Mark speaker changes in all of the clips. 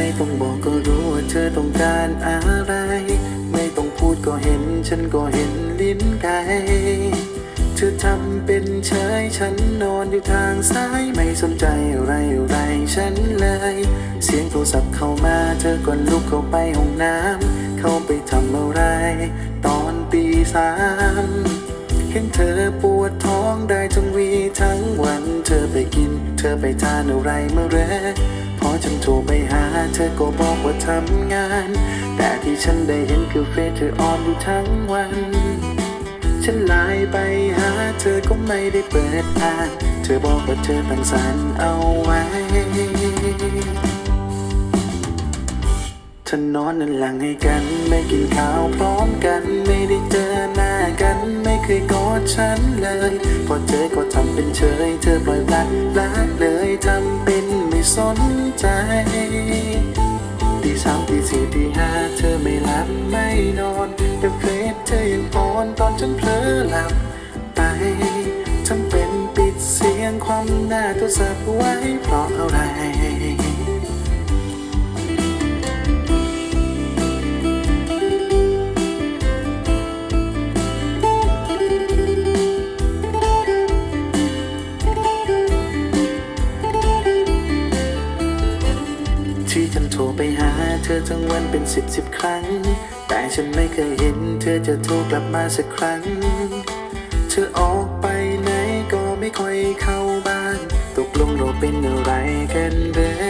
Speaker 1: ไม่ต้องบอกก็รู้ว่าเธอต้องการอะไร ไม่ต้องพูดก็เห็นฉันก็เห็นลิ้นไก่เธอทำเป็นเฉยฉันนอนอยู่ทางซ้ายไม่สนใจอะไรอะไรฉันเลย เสียงโทรศัพท์เข้ามาเธอก็ลุกเข้าไปห้องน้ำเข้าไปทำอะไร ตอนปีสามเห็นเธอปวดท้องได้ทั้งวีทั้งวัน เธอไปกิน เธอไปทานอะไรเมื่อไร อฉันโทรไปหา เธอก็บอกว่าทำงาน แต่ที่ฉันได้เห็นคือเฟซเธอออนอยู่ทั้งวัน ฉันไลน์ไปหา เธอก็ไม่ได้เปิดอ่าน เธอบอกว่าเธอตั้งสารเอาไว้เธอนอนนั่นหลังให้กัน ไม่กินข้าวพร้อมกัน ไม่ได้เจอหน้ากัน ไม่เคยกอดฉันเลย พอเจอก็ทำเป็นเฉย เธอปล่อยปละ ยงความหน้าโทรศัพท์ไว้เพราะอะไรที่ฉันโทรไปหาเธอทั้งวันเป็นสิบสิบครั้ง แต่ฉันไม่เคยเห็นเธอจะโทรกลับมาสักครั้ง เธอออกไป ไม่ค่อยเข้าบ้าน ตกลงเราเป็นอะไรกันเด้อ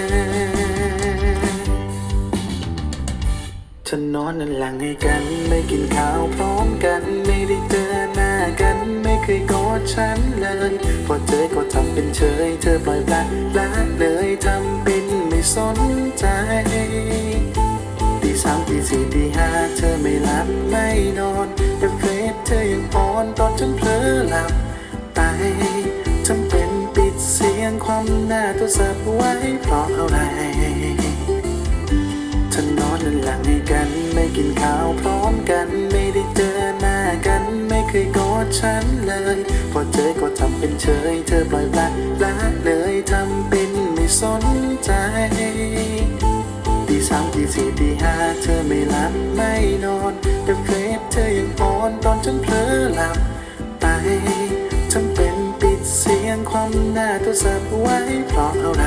Speaker 1: ฉันนอนนั่นหลังให้กัน ไม่กินข้าวพร้อมกัน ไม่ได้เจอหน้ากัน ไม่เคยกอดฉันเลย พอเจอก็ทำเป็นเฉย เธอปล่อยปละละเลยทำเป็นไม่สนใจตีสามตีสี่ตีห้าเธอไม่หลับไม่นอนแต่เฟซเธอยังอ่อนตอนฉัน ยงความหน้าโทรศัพท์ไว้เพราะอะไรเธอนอนนั่นหลังให้กัน ไม่กินข้าวพร้อมกัน ไม่ได้เจอหน้ากัน ไม่เคยกอดฉันเลย พอเจอก็ทำเป็นเฉย เธอปล่อยปละละเลยทำเป็นไม่สนใจตีสามตีสี่ตีห้าเธอไม่หลับไม่นอนแต่เฟซเธอยังอ่อนตอนฉันเผลอหลับ ความหน้าโทรศัพท์ไว้เพราะอะไร